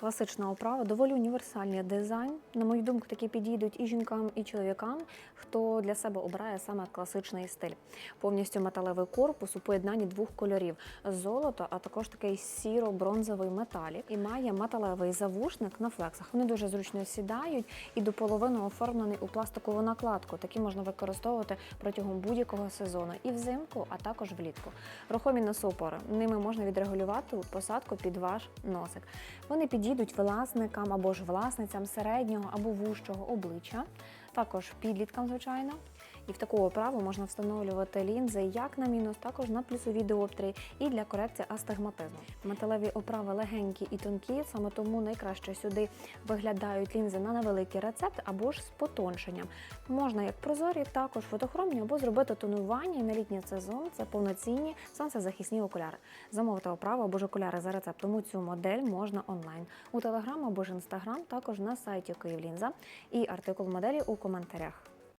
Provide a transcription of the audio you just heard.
Класична оправа, доволі універсальний дизайн. На мою думку, такі підійдуть і жінкам, і чоловікам, хто для себе обирає саме класичний стиль. Повністю металевий корпус у поєднанні двох кольорів золото, а також такий сіро-бронзовий металік. І має металевий завушник на флексах. Вони дуже зручно сідають і до половини оформлений у пластикову накладку. Такі можна використовувати протягом будь-якого сезону і взимку, а також влітку. Рухомі носопори. Ними можна відрегулювати посадку під ваш носик. Вони підійдуть власникам або ж власницям середнього або вужчого обличчя, також підліткам, звичайно. І в таку оправу можна встановлювати лінзи як на мінус, також на плюсові діоптрії і для корекції астигматизму. Металеві оправи легенькі і тонкі, саме тому найкраще сюди виглядають лінзи на невеликий рецепт або ж з потоншенням. Можна як прозорі, також фотохромні, або зробити тонування і на літній сезон це повноцінні сонцезахисні окуляри. Замовити оправу або ж окуляри за рецептом у цю модель можна онлайн у телеграм або ж інстаграм, також на сайті Київлінза і артикул моделі у коментарях.